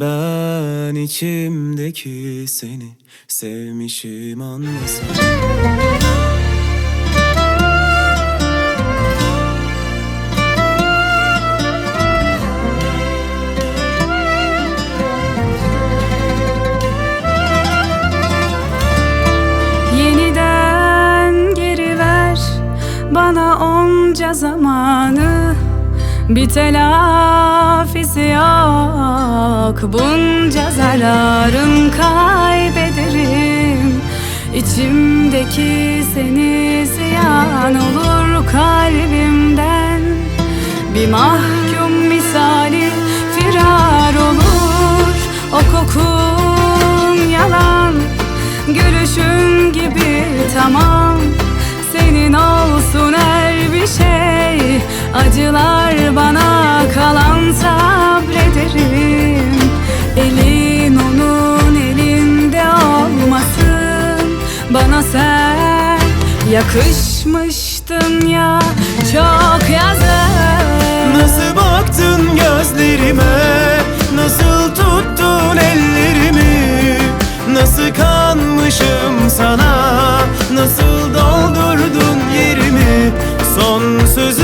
Ben içimdeki seni sevmişim anlasam. Yeniden geri ver bana onca zamanı Bir telafisi yok. Bunca zararım kaybederim. İçimdeki seni ziyan olur kalbimden. Bir mahkum misali firar olur. O kokun yalan. Gülüşün gibi tamam. Senin şey Acılar bana kalan sabrederim. Elin onun elinde olmasın. Bana sen yakışmıştın ya Çok yazık. Nasıl baktın gözlerime? Nasıl tuttun ellerimi? Nasıl kanmışım sana? Nasıl doldurdun yerimi? Son sana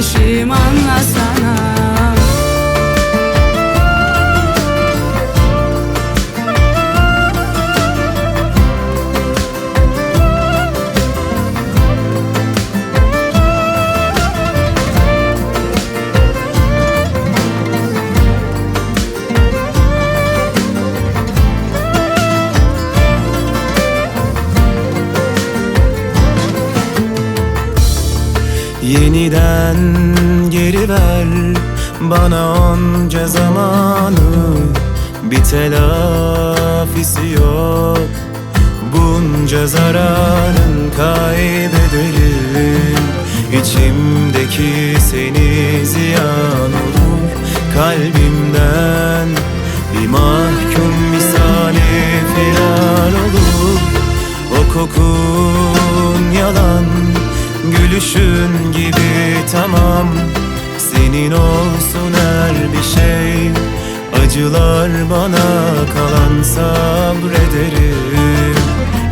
Sevmişim Yeniden geri ver bana onca zamanı. Bir telafisi yok. Bunca zararın kaybederim. İçimdeki seni ziyan olur. Kalbimden bir mahkum misali firar olur. O yalan Gülüşün gibi tamam. Senin olsun her bir şey. Acılar bana kalan sabrederim.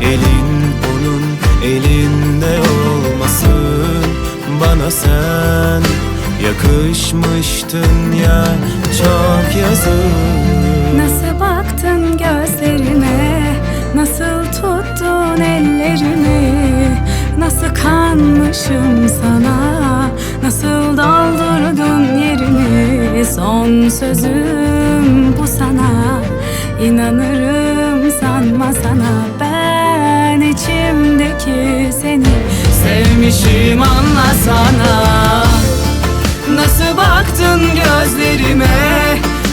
Elin onun elinde olmasın. Bana sen yakışmıştın ya Çok yazık. Nasıl baktın gözlerime? Nasıl tuttun ellerimi Nasıl kanmışım sana. Nasıl doldurdun yerimi? Son sözüm bu sana. İnanırım sanma sana. Ben içimdeki seni Sevmişim anlasana Nasıl baktın gözlerime?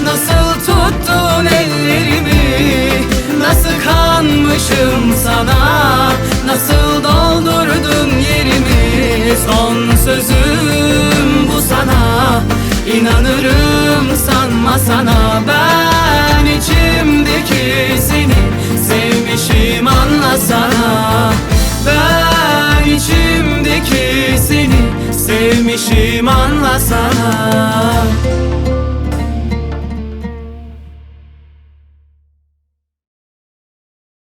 Nasıl tuttun ellerimi? Nasıl kanmışım sana İnanırım sanma sana Ben içimdeki seni Sevmişim anlasana. Ben içimdeki seni Sevmişim anlasana